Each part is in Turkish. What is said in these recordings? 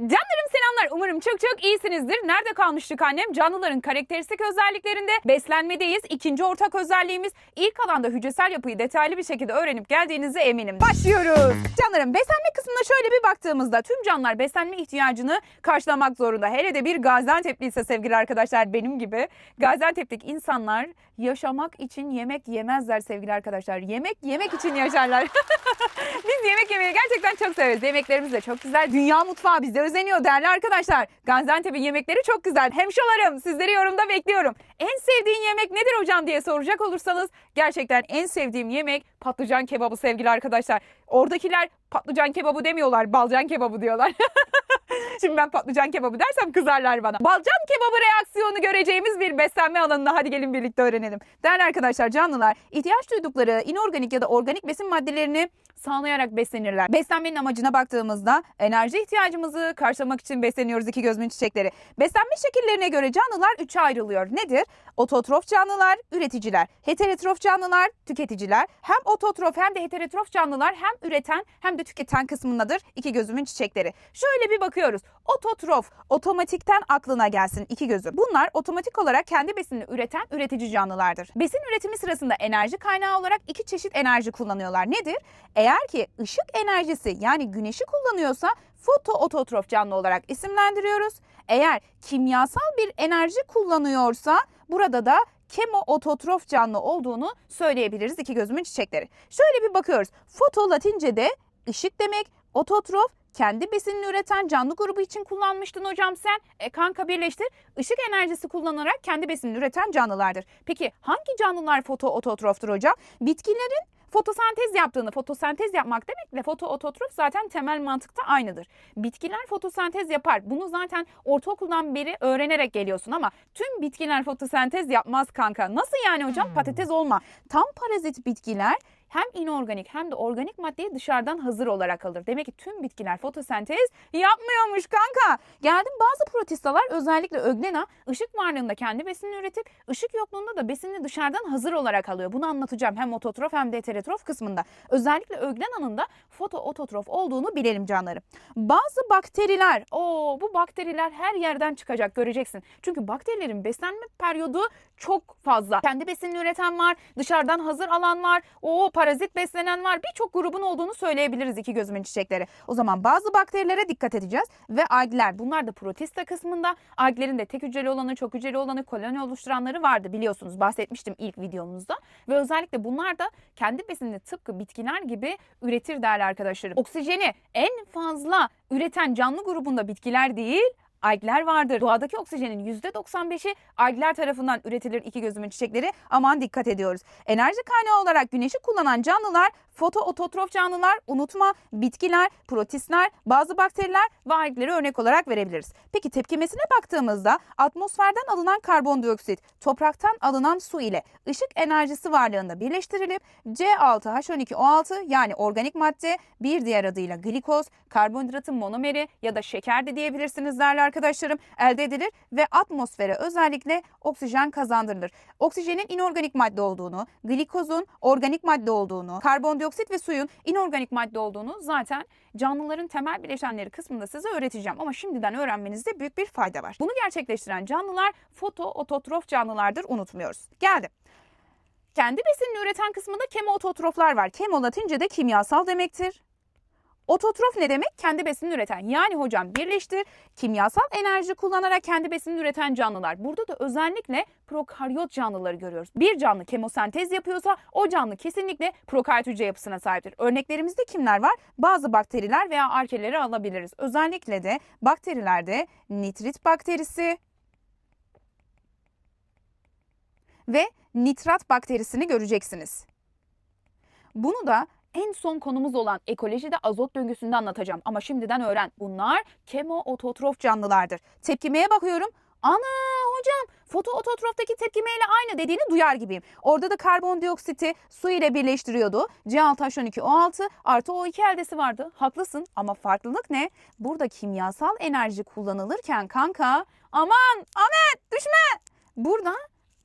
Canlarım selamlar. Umarım çok çok iyisinizdir. Nerede kalmıştık annem? Canlıların karakteristik özelliklerinde beslenmedeyiz. İkinci ortak özelliğimiz ilk alanda hücresel yapıyı detaylı bir şekilde öğrenip geldiğinize eminim. Başlıyoruz. Canlarım beslenme kısmına şöyle bir baktığımızda tüm canlılar beslenme ihtiyacını karşılamak zorunda. Hele de bir Gaziantep'li ise sevgili arkadaşlar benim gibi. Gaziantep'teki insanlar yaşamak için yemek yemezler sevgili arkadaşlar. Yemek yemek için yaşarlar. Biz yemek yemeyi gerçekten çok severiz. Yemeklerimiz de çok güzel. Dünya mutfağı bize özeniyor değerli arkadaşlar. Gaziantep'in yemekleri çok güzel. Hemşolarım sizleri yorumda bekliyorum. En sevdiğin yemek nedir hocam diye soracak olursanız gerçekten en sevdiğim yemek patlıcan kebabı sevgili arkadaşlar. Oradakiler patlıcan kebabı demiyorlar, balcan kebabı diyorlar. Şimdi ben patlıcan kebabı dersem kızarlar bana. Balcan kebabı reaksiyonu göreceğimiz bir beslenme alanına hadi gelin birlikte öğrenelim. Değerli arkadaşlar canlılar ihtiyaç duydukları inorganik ya da organik besin maddelerini sağlayarak beslenirler. Beslenmenin amacına baktığımızda enerji ihtiyacımızı karşılamak için besleniyoruz iki gözümün çiçekleri. Beslenme şekillerine göre canlılar üçe ayrılıyor. Nedir? Ototrof canlılar, üreticiler. Heterotrof canlılar, tüketiciler. Hem ototrof hem de heterotrof canlılar hem üreten hem de tüketen kısmındadır iki gözümün çiçekleri. Şöyle bir bakıyoruz. Ototrof, otomatikten aklına gelsin iki gözü. Bunlar otomatik olarak kendi besinini üreten üretici canlılardır. Besin üretimi sırasında enerji kaynağı olarak iki çeşit enerji kullanıyorlar. Nedir? Eğer ki ışık enerjisi yani güneşi kullanıyorsa fotoototrof canlı olarak isimlendiriyoruz. Eğer kimyasal bir enerji kullanıyorsa burada da kemoototrof canlı olduğunu söyleyebiliriz iki gözümün çiçekleri. Şöyle bir bakıyoruz. Foto latince'de ışık demek, ototrof kendi besinini üreten canlı grubu için kullanmıştın hocam sen. E kanka birleştir. Işık enerjisi kullanarak kendi besinini üreten canlılardır. Peki hangi canlılar fotoototroftur hocam? Bitkilerin fotosentez yaptığını, fotosentez yapmak demekle fotoototrof zaten temel mantıkta aynıdır. Bitkiler fotosentez yapar. Bunu zaten ortaokuldan beri öğrenerek geliyorsun ama tüm bitkiler fotosentez yapmaz kanka. Nasıl yani hocam? Patates olma. Tam parazit bitkiler hem inorganik hem de organik maddeyi dışarıdan hazır olarak alır. Demek ki tüm bitkiler fotosentez yapmıyormuş kanka. Geldim bazı protistalar özellikle öglena ışık varlığında kendi besinini üretip ışık yokluğunda da besinini dışarıdan hazır olarak alıyor. Bunu anlatacağım hem ototrof hem de heterotrof kısmında. Özellikle öglenanın da fotoototrof olduğunu bilelim canlarım. Bazı bakteriler, o bu bakteriler her yerden çıkacak göreceksin. Çünkü bakterilerin beslenme periyodu çok fazla. Kendi besinini üreten var, dışarıdan hazır alan var, o parazit beslenen var. Birçok grubun olduğunu söyleyebiliriz iki gözümün çiçekleri. O zaman bazı bakterilere dikkat edeceğiz ve algler bunlar da protista kısmında. Alglerin de tek hücreli olanı, çok hücreli olanı, koloni oluşturanları vardı biliyorsunuz. Bahsetmiştim ilk videomuzda. Ve özellikle bunlar da kendi besinini tıpkı bitkiler gibi üretir değerli arkadaşlarım. Oksijeni en fazla üreten canlı grubunda bitkiler değil, algler vardır. Doğadaki oksijenin %95'i algler tarafından üretilir iki gözümün çiçekleri. Aman dikkat ediyoruz. Enerji kaynağı olarak güneşi kullanan canlılar fotoototrof canlılar, unutma, bitkiler, protistler, bazı bakteriler ve algleri örnek olarak verebiliriz. Peki tepkimesine baktığımızda atmosferden alınan karbondioksit, topraktan alınan su ile ışık enerjisi varlığında birleştirilip C6H12O6 yani organik madde bir diğer adıyla glikoz, karbonhidratın monomeri ya da şeker de diyebilirsiniz değerli arkadaşlarım elde edilir ve atmosfere özellikle oksijen kazandırılır. Oksijenin inorganik madde olduğunu, glikozun organik madde olduğunu, karbondioksit ve suyun inorganik madde olduğunu zaten canlıların temel bileşenleri kısmında size öğreteceğim. Ama şimdiden öğrenmenizde büyük bir fayda var. Bunu gerçekleştiren canlılar fotoototrof canlılardır unutmuyoruz. Geldim. Kendi besinini üreten kısmında kemoototroflar var. Kemo latince'de kimyasal demektir. Ototrof ne demek? Kendi besinini üreten. Yani hocam birleştir. Kimyasal enerji kullanarak kendi besinini üreten canlılar. Burada da özellikle prokaryot canlıları görüyoruz. Bir canlı kemosentez yapıyorsa o canlı kesinlikle prokaryot hücre yapısına sahiptir. Örneklerimizde kimler var? Bazı bakteriler veya arkeleri alabiliriz. Özellikle de bakterilerde nitrit bakterisi ve nitrat bakterisini göreceksiniz. Bunu da en son konumuz olan ekolojide azot döngüsünde anlatacağım. Ama şimdiden öğren. Bunlar kemoototrof canlılardır. Tepkimeye bakıyorum. Ana hocam fotoototroftaki tepkimeyle aynı dediğini duyar gibiyim. Orada da karbondioksiti su ile birleştiriyordu. C6H12O6 artı O2 eldesi vardı. Haklısın ama farklılık ne? Burada kimyasal enerji kullanılırken kanka aman Ahmet düşme. Burada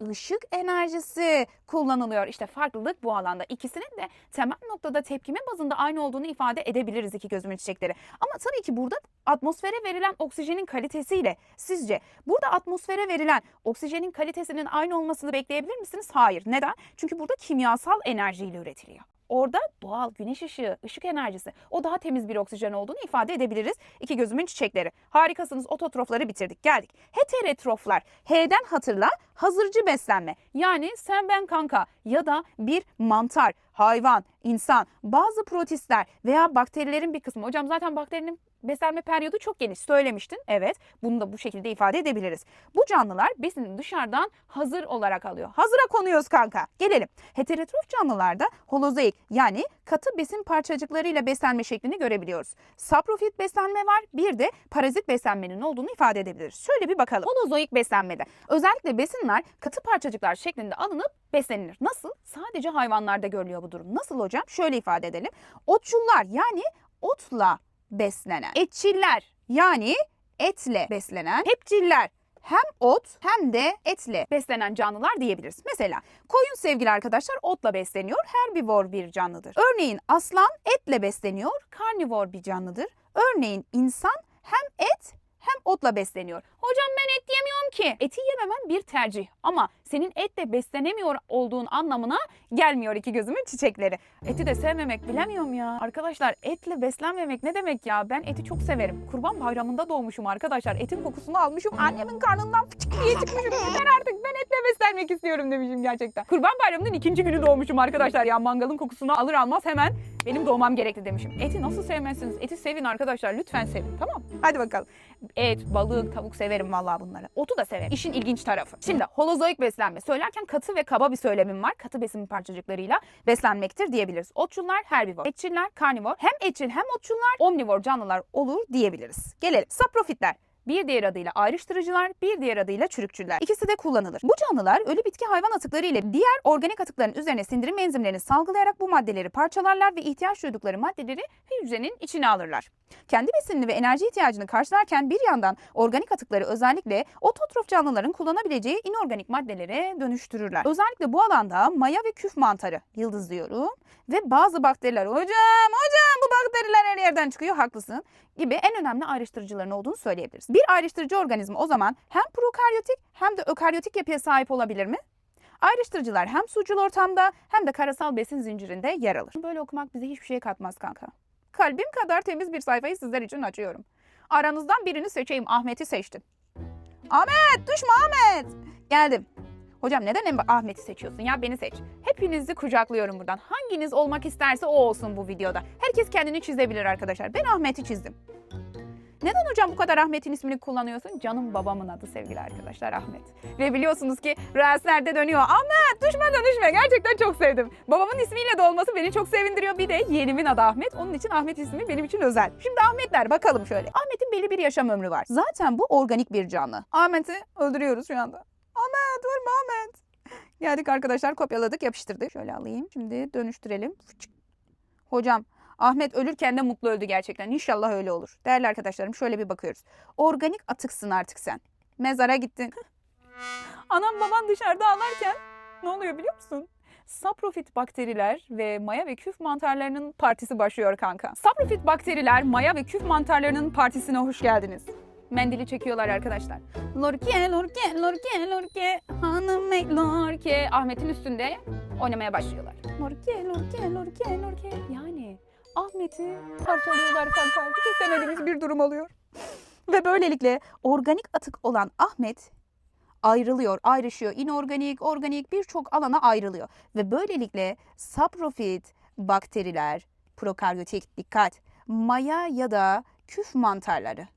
ışık enerjisi kullanılıyor. İşte farklılık bu alanda. İkisinin de temel noktada tepkime bazında aynı olduğunu ifade edebiliriz iki gözümün çiçekleri. Ama tabii ki burada atmosfere verilen oksijenin kalitesiyle sizce burada atmosfere verilen oksijenin kalitesinin aynı olmasını bekleyebilir misiniz? Hayır. Neden? Çünkü burada kimyasal enerjiyle üretiliyor. Orada doğal güneş ışığı, ışık enerjisi o daha temiz bir oksijen olduğunu ifade edebiliriz. İki gözümün çiçekleri. Harikasınız ototrofları bitirdik geldik. Heterotroflar H'den hatırla hazırcı beslenme. Yani sen ben kanka ya da bir mantar, hayvan, insan, bazı protistler veya bakterilerin bir kısmı. Hocam zaten bakterinin beslenme periyodu çok geniş söylemiştin. Evet bunu da bu şekilde ifade edebiliriz. Bu canlılar besini dışarıdan hazır olarak alıyor. Hazıra konuyoruz kanka. Gelelim. Heterotrof canlılarda holozoik yani katı besin parçacıklarıyla beslenme şeklini görebiliyoruz. Saprofit beslenme var bir de parazit beslenmenin olduğunu ifade edebiliriz. Şöyle bir bakalım. Holozoik beslenmede özellikle besinler katı parçacıklar şeklinde alınıp beslenilir. Nasıl? Sadece hayvanlarda görülüyor bu durum. Nasıl hocam? Şöyle ifade edelim. Otçullar yani otla beslenen. Etçiller yani etle beslenen. Hepçiller hem ot hem de etle beslenen canlılar diyebiliriz. Mesela koyun sevgili arkadaşlar otla besleniyor. Herbivor bir canlıdır. Örneğin aslan etle besleniyor. Karnivor bir canlıdır. Örneğin insan hem et hem otla besleniyor. Hocam ben et yemiyorum ki. Eti yememen bir tercih ama senin etle beslenemiyor olduğun anlamına gelmiyor iki gözümün çiçekleri. Eti de sevmemek bilemiyorum ya. Arkadaşlar etle beslenmemek ne demek ya? Ben eti çok severim. Kurban bayramında doğmuşum arkadaşlar. Etin kokusunu almışım. Annemin karnından fıçık diye çıkmışım. Yeter artık ben etle beslenmek istiyorum demişim gerçekten. Kurban bayramının ikinci günü doğmuşum arkadaşlar. Ya mangalın kokusunu alır almaz hemen benim doğmam gerekti demişim. Eti nasıl sevmezsiniz? Eti sevin arkadaşlar. Lütfen sevin. Tamam Hadi bakalım. Et, balık, tavuk severim vallahi bunları. Otu da severim. İşin ilginç tarafı. Şimdi holozoik beslenme söylerken katı ve kaba bir söylemim var. Katı besin parçacıklarıyla beslenmektir diyebiliriz. Otçullar herbivor, etçiller karnivor. Hem etçil hem otçullar omnivor canlılar olur diyebiliriz. Gelelim. Saprofitler. Bir diğer adıyla ayrıştırıcılar, bir diğer adıyla çürükçüler. İkisi de kullanılır. Bu canlılar ölü bitki hayvan atıkları ile diğer organik atıkların üzerine sindirim enzimlerini salgılayarak bu maddeleri parçalarlar ve ihtiyaç duydukları maddeleri hücrenin içine alırlar. Kendi besinini ve enerji ihtiyacını karşılarken bir yandan organik atıkları özellikle ototrof canlıların kullanabileceği inorganik maddelere dönüştürürler. Özellikle bu alanda maya ve küf mantarı, yıldız diyorum, ve bazı bakteriler hocam hocam bu bakteriler her yerden çıkıyor haklısın gibi en önemli ayrıştırıcıların olduğunu söyleyebiliriz. Bir ayrıştırıcı organizma o zaman hem prokaryotik hem de ökaryotik yapıya sahip olabilir mi? Ayrıştırıcılar hem sucul ortamda hem de karasal besin zincirinde yer alır. Böyle okumak bize hiçbir şey katmaz kanka. Kalbim kadar temiz bir sayfayı sizler için açıyorum. Aranızdan birini seçeyim. Ahmet'i seçtim. Ahmet düşme Ahmet. Geldim. Hocam neden en Ahmet'i seçiyorsun ya beni seç. Hepinizi kucaklıyorum buradan. Hanginiz olmak isterse o olsun bu videoda. Herkes kendini çizebilir arkadaşlar. Ben Ahmet'i çizdim. Neden hocam bu kadar Ahmet'in ismini kullanıyorsun? Canım babamın adı sevgili arkadaşlar Ahmet. Ve biliyorsunuz ki Reels'lerde dönüyor. Ahmet düşme dönüşme gerçekten çok sevdim. Babamın ismiyle de olması beni çok sevindiriyor. Bir de yeğenimin adı Ahmet. Onun için Ahmet ismi benim için özel. Şimdi Ahmetler bakalım şöyle. Ahmet'in belli bir yaşam ömrü var. Zaten bu organik bir canlı. Ahmet'i öldürüyoruz şu anda. Ahmet vurma Ahmet. Geldik arkadaşlar kopyaladık yapıştırdık. Şöyle alayım. Şimdi dönüştürelim. Hocam Ahmet ölürken de mutlu öldü gerçekten. İnşallah öyle olur. Değerli arkadaşlarım şöyle bir bakıyoruz. Organik atıksın artık sen. Mezara gittin. Anam baban dışarıda ağlarken ne oluyor biliyor musun? Saprofit bakteriler ve maya ve küf mantarlarının partisi başlıyor kanka. Saprofit bakteriler, maya ve küf mantarlarının partisine hoş geldiniz. Mendili çekiyorlar arkadaşlar. Lorke, lorke, lorke, lorke, hanım lorke. Ahmet'in üstünde oynamaya başlıyorlar. Lorke, lorke, lorke, lorke. Yani Ahmet'i parçalıyorlar kanka. Hiç istemediğimiz bir durum oluyor. Ve böylelikle organik atık olan Ahmet ayrılıyor, ayrışıyor. İnorganik, organik birçok alana ayrılıyor. Ve böylelikle saprofit bakteriler, prokaryotik dikkat, maya ya da küf mantarları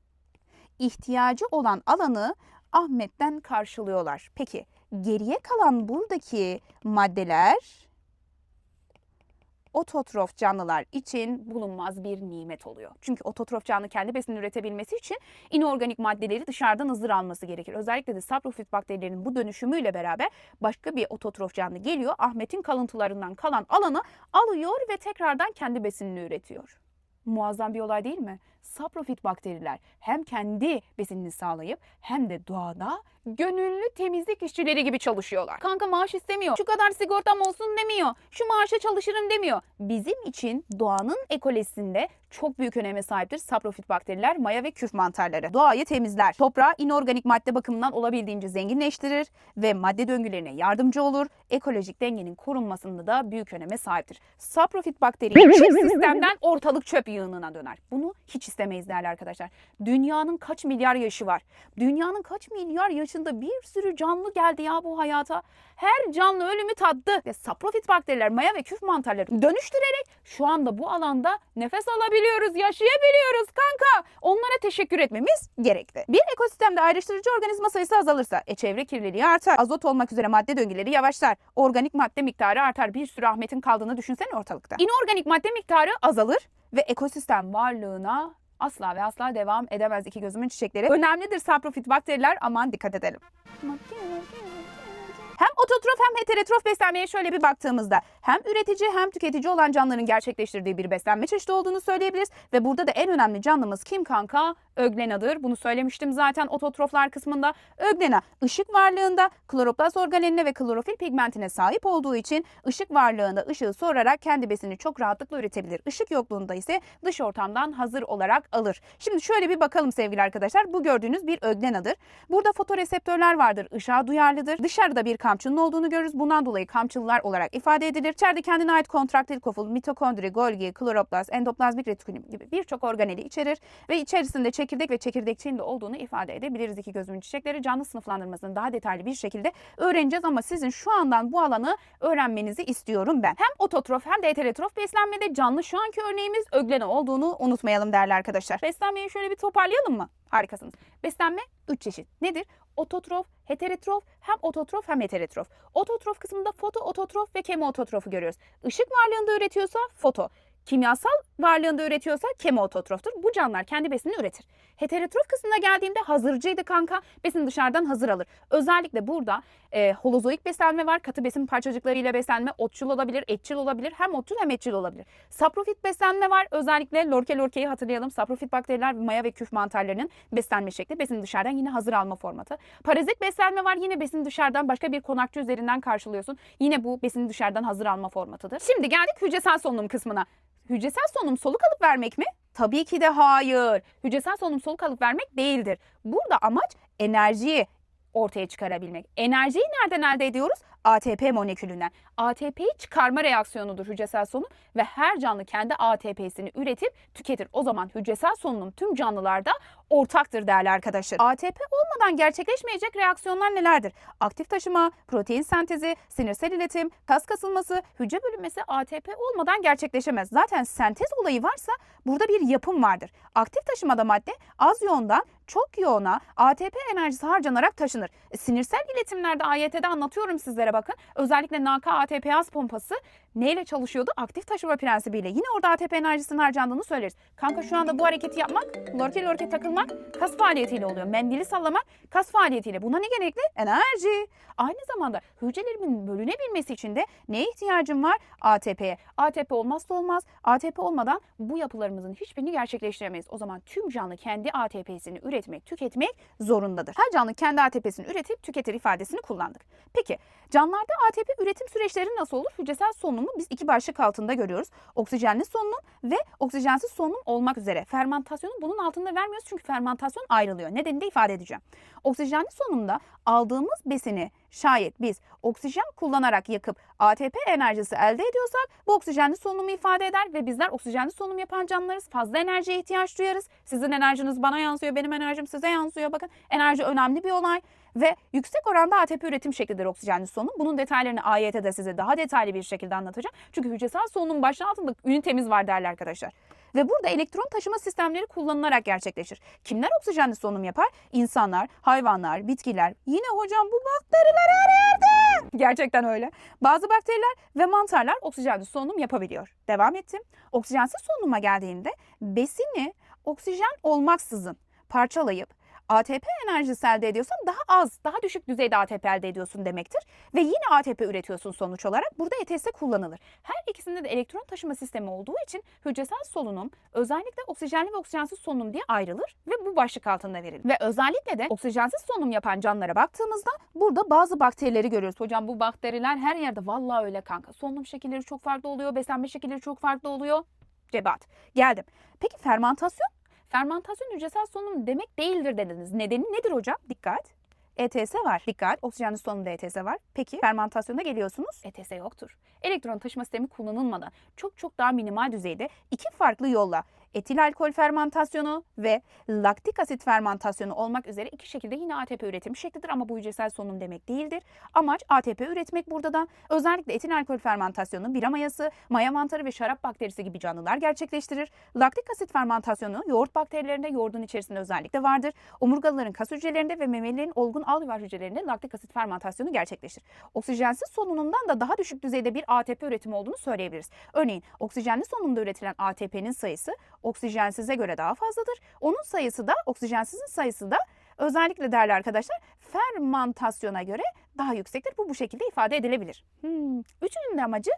ihtiyacı olan alanı Ahmet'ten karşılıyorlar. Peki geriye kalan buradaki maddeler ototrof canlılar için bulunmaz bir nimet oluyor. Çünkü ototrof canlı kendi besinini üretebilmesi için inorganik maddeleri dışarıdan hazır alması gerekir. Özellikle de saprofit bakterilerinin bu dönüşümüyle beraber başka bir ototrof canlı geliyor. Ahmet'in kalıntılarından kalan alanı alıyor ve tekrardan kendi besinini üretiyor. Muazzam bir olay değil mi? Saprofit bakteriler hem kendi besinini sağlayıp hem de doğada gönüllü temizlik işçileri gibi çalışıyorlar. Kanka maaş istemiyor. Şu kadar sigortam olsun demiyor. Şu maaşa çalışırım demiyor. Bizim için doğanın ekolojisinde çok büyük öneme sahiptir saprofit bakteriler, maya ve küf mantarları. Doğayı temizler. Toprağı inorganik madde bakımından olabildiğince zenginleştirir ve madde döngülerine yardımcı olur. Ekolojik dengenin korunmasında da büyük öneme sahiptir. Saprofit bakteri çöp sistemden ortalık çöp yığınına döner. Bunu hiç istemeyiz değerli arkadaşlar. Dünyanın kaç milyar yaşı var? Dünyanın kaç milyar yaşında bir sürü canlı geldi ya bu hayata. Her canlı ölümü tattı ve saprofit bakteriler, maya ve küf mantarları dönüştürerek şu anda bu alanda nefes alabiliyoruz, yaşayabiliyoruz kanka. Onlara teşekkür etmemiz gerekli. Bir ekosistemde ayrıştırıcı organizma sayısı azalırsa e, çevre kirliliği artar. Azot olmak üzere madde döngüleri yavaşlar. Organik madde miktarı artar. Bir sürü Ahmet'in kaldığını düşünsene ortalıkta. İnorganik madde miktarı azalır ve ekosistem varlığına asla ve asla devam edemez iki gözümün çiçekleri. Önemlidir saprofit bakteriler aman dikkat edelim. Hem ototrof hem heterotrof beslenmeye şöyle bir baktığımızda hem üretici hem tüketici olan canlıların gerçekleştirdiği bir beslenme çeşidi olduğunu söyleyebiliriz. Ve burada da en önemli canlımız kim kanka? Öglena'dır. Bunu söylemiştim zaten ototroflar kısmında. Öglena ışık varlığında kloroplast organeline ve klorofil pigmentine sahip olduğu için ışık varlığında ışığı sorarak kendi besini çok rahatlıkla üretebilir. Işık yokluğunda ise dış ortamdan hazır olarak alır. Şimdi şöyle bir bakalım sevgili arkadaşlar. Bu gördüğünüz bir öglenadır. Burada fotoreseptörler vardır. Işığa duyarlıdır. Dışarıda bir kamçının olduğunu görürüz. Bundan dolayı kamçılılar olarak ifade edilir. İçeride kendine ait kontraktil koful, mitokondri, golgi, kloroplast, endoplazmik retikulum gibi birçok organeli içerir ve içerisinde çekirdek ve çekirdekçiğin de olduğunu ifade edebiliriz. İki gözümün çiçekleri canlı sınıflandırmasını daha detaylı bir şekilde öğreneceğiz ama sizin şu andan bu alanı öğrenmenizi istiyorum ben. Hem ototrof hem de heterotrof beslenmede canlı şu anki örneğimiz öglena olduğunu unutmayalım değerli arkadaşlar. Beslenmeyi şöyle bir toparlayalım mı? Harikasınız. Beslenme 3 çeşit. Nedir? Ototrof, heterotrof, hem ototrof hem heterotrof. Ototrof kısmında foto ototrof ve kemoototrofu görüyoruz. Işık varlığında üretiyorsa foto, kimyasal varlığında üretiyorsa kemoototroftur. Bu canlılar kendi besinini üretir. Heterotrof kısmına geldiğimde hazırcıydı kanka. Besin dışarıdan hazır alır. Özellikle burada e, holozoik beslenme var. Katı besin parçacıklarıyla beslenme. Otçul olabilir, etçil olabilir. Hem otçul hem etçil olabilir. Saprofit beslenme var. Özellikle lorke lorkeyi hatırlayalım. Saprofit bakteriler, maya ve küf mantarlarının beslenme şekli. Besin dışarıdan yine hazır alma formatı. Parazit beslenme var. Yine besin dışarıdan başka bir konakçı üzerinden karşılıyorsun. Yine bu besin dışarıdan hazır alma formatıdır. Şimdi geldik hücresel solunum kısmına. Hücresel solunum soluk alıp vermek mi? Tabii ki de hayır. Hücresel solunum soluk alıp vermek değildir. Burada amaç enerjiyi ortaya çıkarabilmek. Enerjiyi nereden elde ediyoruz? ATP molekülünden. ATP'yi çıkarma reaksiyonudur hücresel solunum ve her canlı kendi ATP'sini üretip tüketir. O zaman hücresel solunum tüm canlılarda ortaktır değerli arkadaşlar. ATP olmadan gerçekleşmeyecek reaksiyonlar nelerdir? Aktif taşıma, protein sentezi, sinirsel iletim, kas kasılması, hücre bölünmesi ATP olmadan gerçekleşemez. Zaten sentez olayı varsa burada bir yapım vardır. Aktif taşımada madde az yoğundan çok yoğuna ATP enerjisi harcanarak taşınır. E, Sinirsel iletimlerde AYT'de anlatıyorum sizlere bakın. Özellikle NK ATPaz pompası neyle çalışıyordu? Aktif taşıma prensibiyle. Yine orada ATP enerjisinin harcandığını söyleriz. Kanka şu anda bu hareketi yapmak, lorke lorke takılmak kas faaliyetiyle oluyor. Mendili sallamak kas faaliyetiyle. Buna ne gerekli? Enerji. Aynı zamanda hücrelerimin bölünebilmesi için de neye ihtiyacım var? ATP'ye. ATP olmazsa olmaz. ATP olmadan bu yapılarımızın hiçbirini gerçekleştiremeyiz. O zaman tüm canlı kendi ATP'sini üretmek, tüketmek zorundadır. Her canlı kendi ATP'sini üretip tüketir ifadesini kullandık. Peki canlılarda ATP üretim süreçleri nasıl olur? Hücresel solunumu biz iki başlık altında görüyoruz. Oksijenli solunum ve oksijensiz solunum olmak üzere. Fermentasyonu bunun altında vermiyoruz çünkü fermentasyon ayrılıyor. Nedenini de ifade edeceğim. Oksijenli solunumda aldığımız besini şayet biz oksijen kullanarak yakıp ATP enerjisi elde ediyorsak bu oksijenli solunumu ifade eder ve bizler oksijenli solunum yapan canlılarız. Fazla enerjiye ihtiyaç duyarız. Sizin enerjiniz bana yansıyor, benim enerjim size yansıyor. Bakın enerji önemli bir olay ve yüksek oranda ATP üretim şeklidir oksijenli solunum. Bunun detaylarını AYT'de size daha detaylı bir şekilde anlatacağım. Çünkü hücresel solunum başlığı altında ünitemiz var değerli arkadaşlar. Ve burada elektron taşıma sistemleri kullanılarak gerçekleşir. Kimler oksijenli solunum yapar? İnsanlar, hayvanlar, bitkiler. Yine hocam bu bakteriler her yerde. Gerçekten öyle. Bazı bakteriler ve mantarlar oksijenli solunum yapabiliyor. Devam ettim. Oksijensiz solunuma geldiğinde besini oksijen olmaksızın parçalayıp ATP enerjisi elde ediyorsan daha az, daha düşük düzeyde ATP elde ediyorsun demektir. Ve yine ATP üretiyorsun sonuç olarak. Burada ETS kullanılır. Her ikisinde de elektron taşıma sistemi olduğu için hücresel solunum özellikle oksijenli ve oksijensiz solunum diye ayrılır ve bu başlık altında verilir. Ve özellikle de oksijensiz solunum yapan canlılara baktığımızda burada bazı bakterileri görüyoruz. Hocam bu bakteriler her yerde vallahi öyle kanka. Solunum şekilleri çok farklı oluyor, beslenme şekilleri çok farklı oluyor. Cebat. Geldim. Peki fermantasyon? Fermantasyon hücresel solunum demek değildir dediniz. Nedeni nedir hocam? Dikkat. ETS var. Dikkat. Oksijenli solunumda ETS var. Peki fermentasyona geliyorsunuz. ETS yoktur. Elektron taşıma sistemi kullanılmadan çok çok daha minimal düzeyde iki farklı yolla etil alkol fermentasyonu ve laktik asit fermentasyonu olmak üzere iki şekilde yine ATP üretimi şeklidir ama bu hücresel solunum demek değildir. Amaç ATP üretmek burada da özellikle etil alkol fermentasyonu bira mayası, maya mantarı ve şarap bakterisi gibi canlılar gerçekleştirir. Laktik asit fermentasyonu yoğurt bakterilerinde yoğurdun içerisinde özellikle vardır. Omurgalıların kas hücrelerinde ve memelilerin olgun alveolar hücrelerinde laktik asit fermentasyonu gerçekleşir. Oksijensiz solunumdan da daha düşük düzeyde bir ATP üretimi olduğunu söyleyebiliriz. Örneğin oksijenli solunumda üretilen ATP'nin sayısı oksijensize göre daha fazladır. Onun sayısı da oksijensizin sayısı da özellikle değerli arkadaşlar fermantasyona göre daha yüksektir. Bu bu şekilde ifade edilebilir. Hmm. Üçünün de amacı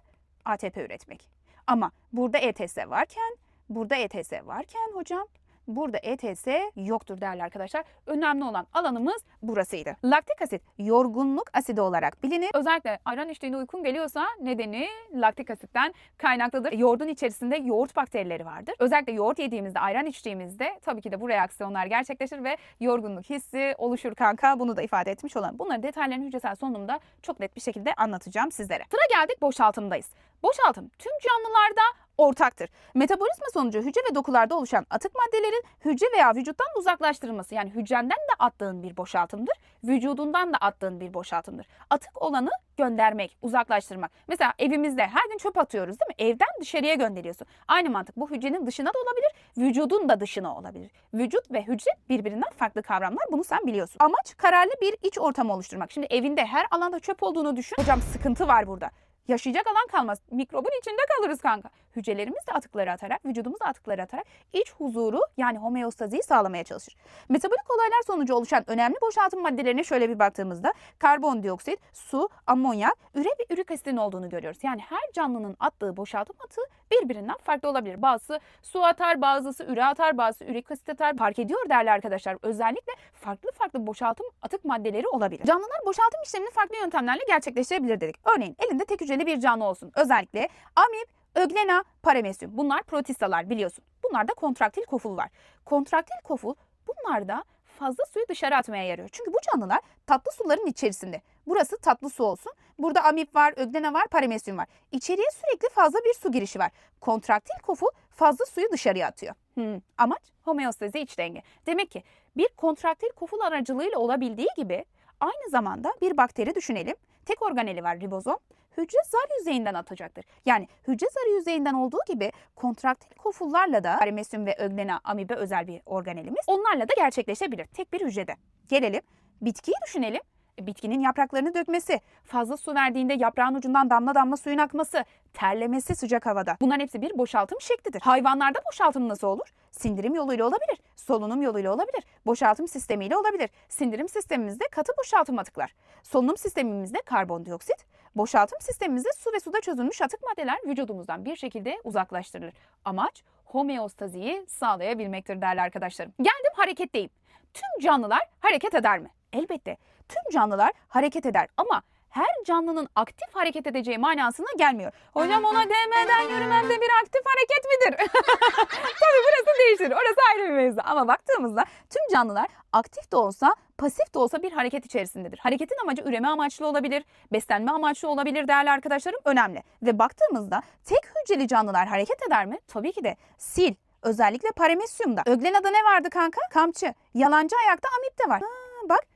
ATP üretmek. Ama burada ETS varken, burada ETS varken hocam Burada ETS yoktur değerli arkadaşlar. Önemli olan alanımız burasıydı. Laktik asit yorgunluk asidi olarak bilinir. Özellikle ayran içtiğinde uykun geliyorsa nedeni laktik asitten kaynaklıdır. Yoğurdun içerisinde yoğurt bakterileri vardır. Özellikle yoğurt yediğimizde, ayran içtiğimizde tabii ki de bu reaksiyonlar gerçekleşir ve yorgunluk hissi oluşur kanka. Bunu da ifade etmiş olan. Bunları detaylarını hücresel solunumda çok net bir şekilde anlatacağım sizlere. Sıra geldik boşaltımdayız. Boşaltım tüm canlılarda ortaktır. Metabolizma sonucu hücre ve dokularda oluşan atık maddelerin hücre veya vücuttan uzaklaştırılması yani hücrenden de attığın bir boşaltımdır, vücudundan da attığın bir boşaltımdır. Atık olanı göndermek, uzaklaştırmak. Mesela evimizde her gün çöp atıyoruz değil mi? Evden dışarıya gönderiyorsun. Aynı mantık bu hücrenin dışına da olabilir, vücudun da dışına olabilir. Vücut ve hücre birbirinden farklı kavramlar. Bunu sen biliyorsun. Amaç kararlı bir iç ortam oluşturmak. Şimdi evinde her alanda çöp olduğunu düşün. Hocam sıkıntı var burada. Yaşayacak alan kalmaz. Mikrobun içinde kalırız kanka. Hücrelerimiz de atıkları atarak, vücudumuz da atıkları atarak iç huzuru yani homeostaziyi sağlamaya çalışır. Metabolik olaylar sonucu oluşan önemli boşaltım maddelerine şöyle bir baktığımızda karbondioksit, su, amonyak, üre ve ürik asitin olduğunu görüyoruz. Yani her canlının attığı boşaltım atığı birbirinden farklı olabilir. Bazısı su atar, bazısı üre atar, bazısı ürik asit atar. Fark ediyor değerli arkadaşlar. Özellikle farklı farklı boşaltım atık maddeleri olabilir. Canlılar boşaltım işlemini farklı yöntemlerle gerçekleştirebilir dedik. Örneğin elinde tek hücreli bir canlı olsun. Özellikle amip, öglena, paramesyum. Bunlar protistalar biliyorsun. Bunlarda kontraktil koful var. Kontraktil koful bunlarda fazla suyu dışarı atmaya yarıyor. Çünkü bu canlılar tatlı suların içerisinde. Burası tatlı su olsun. Burada amip var, öglena var, paramesyum var. İçeriye sürekli fazla bir su girişi var. Kontraktil koful fazla suyu dışarıya atıyor. Hmm. Amaç homeostazi iç denge. Demek ki bir kontraktil koful aracılığıyla olabildiği gibi aynı zamanda bir bakteri düşünelim. Tek organeli var ribozom hücre zar yüzeyinden atacaktır. Yani hücre zarı yüzeyinden olduğu gibi kontraktil kofullarla da paramesyum ve öglena amibe özel bir organelimiz onlarla da gerçekleşebilir tek bir hücrede. Gelelim bitkiyi düşünelim. Bitkinin yapraklarını dökmesi, fazla su verdiğinde yaprağın ucundan damla damla suyun akması, terlemesi sıcak havada. Bunların hepsi bir boşaltım şeklidir. Hayvanlarda boşaltım nasıl olur? Sindirim yoluyla olabilir, solunum yoluyla olabilir, boşaltım sistemiyle olabilir. Sindirim sistemimizde katı boşaltım atıklar, solunum sistemimizde karbondioksit, boşaltım sistemimizde su ve suda çözülmüş atık maddeler vücudumuzdan bir şekilde uzaklaştırılır. Amaç homeostaziyi sağlayabilmektir değerli arkadaşlarım. Geldim hareketteyim. Tüm canlılar hareket eder mi? Elbette tüm canlılar hareket eder ama her canlının aktif hareket edeceği manasına gelmiyor. Hocam ona demeden yürümem de bir aktif hareket midir? Tabii burası değişir. Orası ayrı bir mevzu. Ama baktığımızda tüm canlılar aktif de olsa pasif de olsa bir hareket içerisindedir. Hareketin amacı üreme amaçlı olabilir, beslenme amaçlı olabilir değerli arkadaşlarım önemli. Ve baktığımızda tek hücreli canlılar hareket eder mi? Tabii ki de sil. Özellikle paramesyumda. Öglenada ne vardı kanka? Kamçı. Yalancı ayakta amip de var. Ha,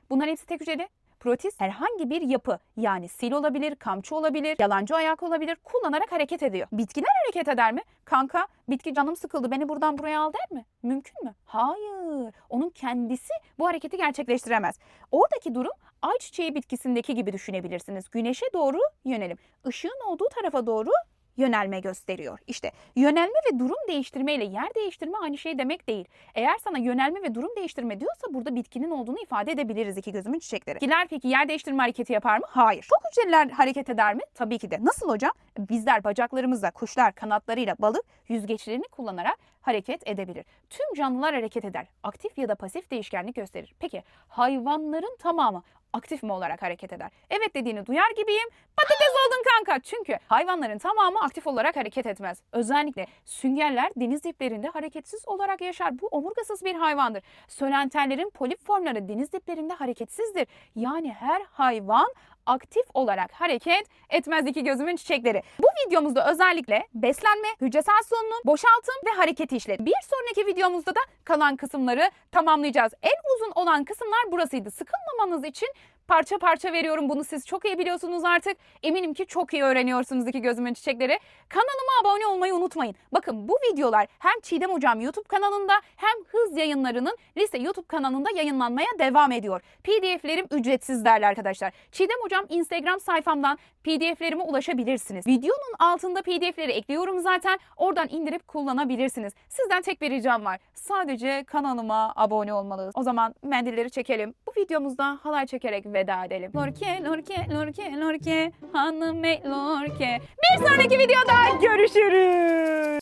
bak bunların hepsi tek hücreli. Protist herhangi bir yapı yani sil olabilir, kamçı olabilir, yalancı ayak olabilir kullanarak hareket ediyor. Bitkiler hareket eder mi? Kanka bitki canım sıkıldı beni buradan buraya al der mi? Mümkün mü? Hayır. Onun kendisi bu hareketi gerçekleştiremez. Oradaki durum ayçiçeği bitkisindeki gibi düşünebilirsiniz. Güneşe doğru yönelim. Işığın olduğu tarafa doğru yönelme gösteriyor. İşte yönelme ve durum değiştirme ile yer değiştirme aynı şey demek değil. Eğer sana yönelme ve durum değiştirme diyorsa burada bitkinin olduğunu ifade edebiliriz iki gözümün çiçekleri. Bitkiler peki yer değiştirme hareketi yapar mı? Hayır. Çok hücreliler hareket eder mi? Tabii ki de. Nasıl hocam? Bizler bacaklarımızla, kuşlar kanatlarıyla, balık yüzgeçlerini kullanarak hareket edebilir. Tüm canlılar hareket eder. Aktif ya da pasif değişkenlik gösterir. Peki hayvanların tamamı aktif mi olarak hareket eder? Evet dediğini duyar gibiyim. Patates oldun kanka. Çünkü hayvanların tamamı aktif olarak hareket etmez. Özellikle süngerler deniz diplerinde hareketsiz olarak yaşar. Bu omurgasız bir hayvandır. Sölenterlerin polip formları deniz diplerinde hareketsizdir. Yani her hayvan aktif olarak hareket etmez iki gözümün çiçekleri. Bu videomuzda özellikle beslenme, hücresel solunum, boşaltım ve hareket işleri. Bir sonraki videomuzda da kalan kısımları tamamlayacağız. En uzun olan kısımlar burasıydı. Sıkılmamanız için parça parça veriyorum. Bunu siz çok iyi biliyorsunuz artık. Eminim ki çok iyi öğreniyorsunuz iki gözümün çiçekleri. Kanalıma abone olmayı unutmayın. Bakın bu videolar hem Çiğdem Hocam YouTube kanalında hem Hız Yayınları'nın lise YouTube kanalında yayınlanmaya devam ediyor. PDF'lerim ücretsiz değerli arkadaşlar. Çiğdem Hocam Instagram sayfamdan PDF'lerime ulaşabilirsiniz. Videonun altında PDF'leri ekliyorum zaten. Oradan indirip kullanabilirsiniz. Sizden tek bir ricam var. Sadece kanalıma abone olmalısınız. O zaman mendilleri çekelim. Bu videomuzda halay çekerek veda edelim. Lorke, lorke, lorke, lorke, hanım ey lorke. Bir sonraki videoda görüşürüz.